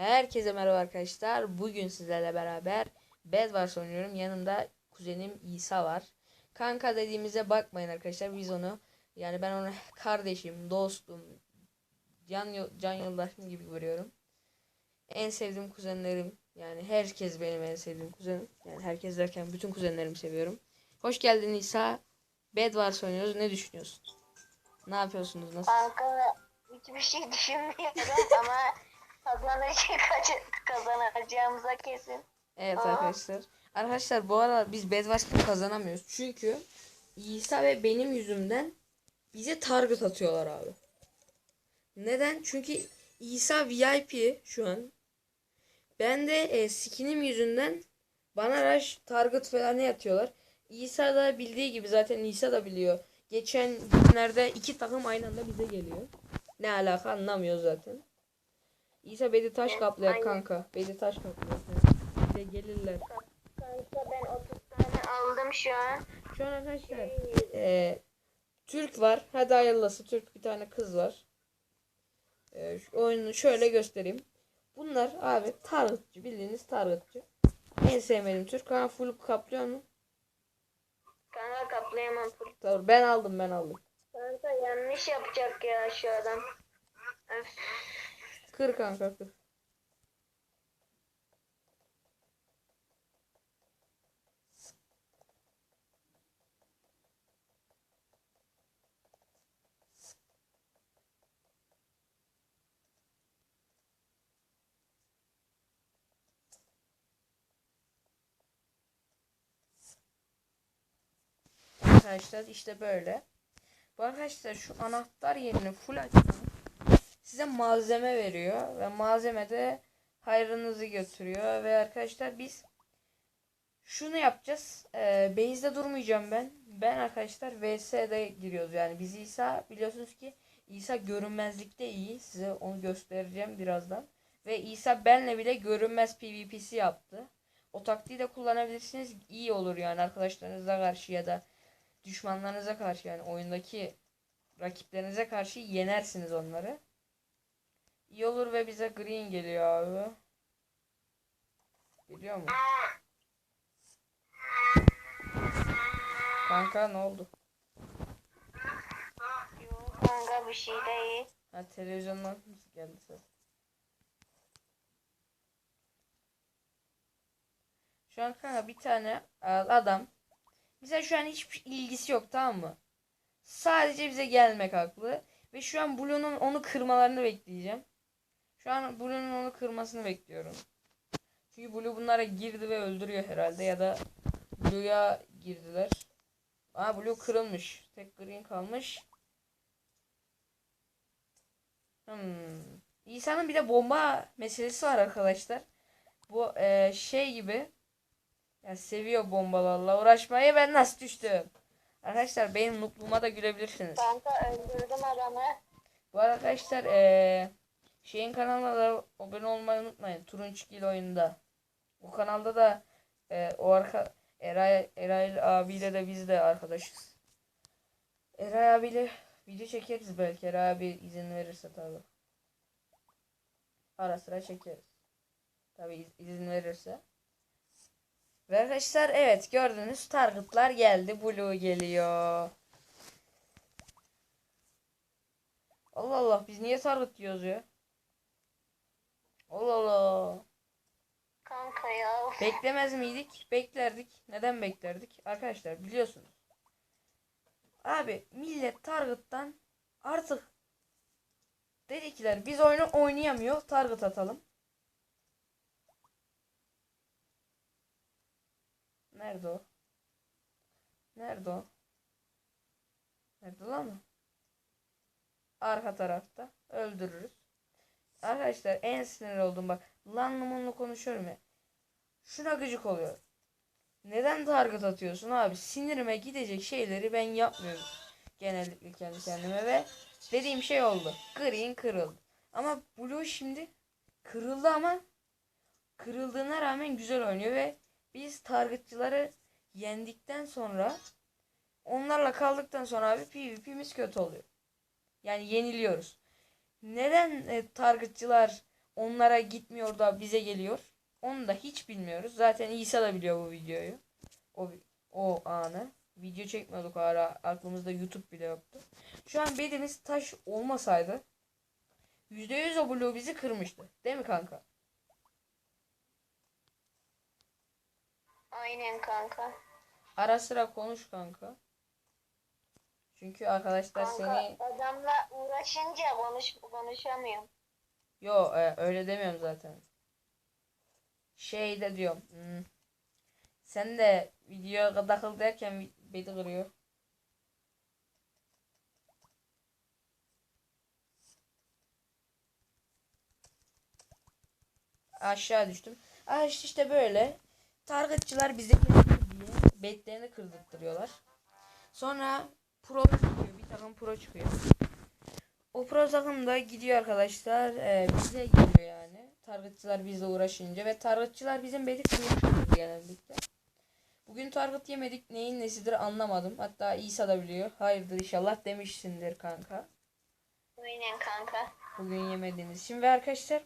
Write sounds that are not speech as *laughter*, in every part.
Herkese merhaba arkadaşlar. Bugün sizlerle beraber Bedwars oynuyorum. Yanımda kuzenim İsa var. Kanka dediğimize bakmayın arkadaşlar. Biz onu yani ben onu kardeşim, dostum, can, can yoldaşım gibi görüyorum. En sevdiğim kuzenlerim. Yani herkes benim en sevdiğim kuzenim. Yani herkes derken bütün kuzenlerimi seviyorum. Hoş geldin İsa. Bedwars oynuyoruz. Ne düşünüyorsun? Ne yapıyorsunuz? Nasıl? Kanka hiçbir şey düşünmüyorum ama *laughs* kazanacak kazanacağımıza kesin. Evet Aa. arkadaşlar. Arkadaşlar bu arada biz Bedwars'ta kazanamıyoruz. Çünkü İsa ve benim yüzümden bize target atıyorlar abi. Neden? Çünkü İsa VIP şu an. Ben de e, skinim yüzünden bana rush target falan ne atıyorlar. İsa da bildiği gibi zaten İsa da biliyor. Geçen günlerde iki takım aynı anda bize geliyor. Ne alaka anlamıyor zaten. İsa beni taş kaplayak kanka. Beni taş kaplayak. Bize gelirler. Kanka ben 30 tane aldım şu an. Şu an arkadaşlar eee, Türk var. Hadi hayırlısı Türk bir tane kız var. Şu oyunu şöyle göstereyim. Bunlar abi targetçı bildiğiniz targetçı. En sevmediğim Türk. Ha full kaplıyor mu? Kanka kaplayamam full. Doğru ben aldım ben aldım. Kanka yanlış yapacak ya şu adam. Öf. Kır kanka kır. Arkadaşlar işte böyle. Bu arkadaşlar şu anahtar yerini full açtım size malzeme veriyor ve malzeme de hayrınızı götürüyor ve arkadaşlar biz şunu yapacağız. Ee, base'de durmayacağım ben. Ben arkadaşlar VS'de giriyoruz yani biz İsa biliyorsunuz ki İsa görünmezlikte iyi. Size onu göstereceğim birazdan. Ve İsa benle bile görünmez PvP'si yaptı. O taktiği de kullanabilirsiniz. İyi olur yani arkadaşlarınıza karşı ya da düşmanlarınıza karşı yani oyundaki rakiplerinize karşı yenersiniz onları. İyi olur ve bize green geliyor abi. Geliyor mu? Kanka ne oldu? Yok kanka bir şey değil. Ha televizyondan mı geldi ses? Şu an kanka bir tane e, adam bize şu an hiçbir ilgisi yok tamam mı? Sadece bize gelmek haklı. Ve şu an Blue'nun onu kırmalarını bekleyeceğim. Şu an Blue'nun onu kırmasını bekliyorum. Çünkü Blue bunlara girdi ve öldürüyor herhalde ya da Blue'ya girdiler. Aa Blue kırılmış. Tek green kalmış. Hmm. İsa'nın bir de bomba meselesi var arkadaşlar. Bu e, şey gibi. Ya seviyor bombalarla uğraşmayı ben nasıl düştüm. Arkadaşlar benim noobluğuma da gülebilirsiniz. Kanka öldürdüm adamı. Bu arkadaşlar eee şeyin kanalına da abone olmayı unutmayın. Turunçgil oyunda. Bu kanalda da eee, o arka Eray, Eray abiyle de biz de arkadaşız. Eray abiyle video çekeriz belki. Eray abi izin verirse tabi. Ara sıra çekeriz. Tabi iz- izin verirse. Ve arkadaşlar evet gördünüz targetlar geldi. Blue geliyor. Allah Allah biz niye target diyoruz ya? Allah Allah. Kanka ya. of. Beklemez miydik? Beklerdik. Neden beklerdik? Arkadaşlar biliyorsunuz. Abi millet target'tan artık dedikler biz oyunu oynayamıyor target atalım. Nerede o? Nerede o? Nerede lan o? Arka tarafta öldürürüz. Arkadaşlar en sinir oldum bak. Lan numunlu konuşuyorum ya. Şuna gıcık oluyor. Neden target atıyorsun abi? Sinirime gidecek şeyleri ben yapmıyorum. Genellikle kendi kendime ve dediğim şey oldu. Green kırıldı. Ama Blue şimdi kırıldı ama kırıldığına rağmen güzel oynuyor ve biz targetçıları yendikten sonra onlarla kaldıktan sonra abi PvP'miz kötü oluyor. Yani yeniliyoruz. Neden e, targetçılar onlara gitmiyor da bize geliyor. Onu da hiç bilmiyoruz. Zaten İsa da biliyor bu videoyu. O o anı. Video çekmiyorduk ara aklımızda YouTube bile yoktu. Şu an bedimiz taş olmasaydı %100 o bloğu bizi kırmıştı. Değil mi kanka? Aynen kanka. Ara sıra konuş kanka. Çünkü arkadaşlar Kanka seni adamla uğraşınca konuş konuşamıyorum. Yo e, öyle demiyorum zaten. Şey de diyorum. hmm, Sen de videoya takıl derken beni kırıyor. Aşağı düştüm. Aa işte, işte böyle. Targetçılar bize diye betlerini kırdırtıyorlar. Sonra pro çıkıyor. Bir takım pro çıkıyor. O pro takım da gidiyor arkadaşlar. e, bize geliyor yani. Targetçılar bizle uğraşınca ve targetçılar bizim bedi kırıyoruz genellikle. Bugün target yemedik. Neyin nesidir anlamadım. Hatta İsa da biliyor. Hayırdır inşallah demişsindir kanka. Aynen kanka. Bugün yemediğiniz. Ve arkadaşlar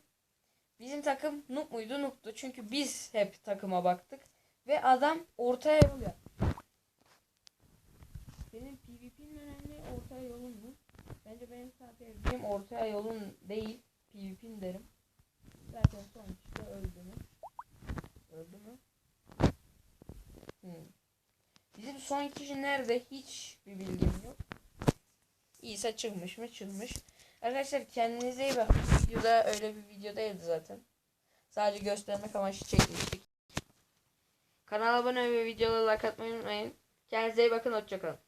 bizim takım noob muydu? Noob'tu. Çünkü biz hep takıma baktık. Ve adam ortaya yol yaptı. Senin PvP'nin önemli ortaya yolun mu? Bence benim sana tercihim ortaya yolun değil PvP'nin derim. Zaten sonuçta öldü mü? Öldü mü? Hmm. Bizim son kişi nerede? Hiç bir bilgim yok. İsa çıkmış mı? Çıkmış. Arkadaşlar kendinize iyi bakın. Videoda öyle bir video değildi zaten. Sadece göstermek amaçlı çekmiştik. Kanala abone ve videolara like atmayı unutmayın. Kendinize iyi bakın. Hoşçakalın.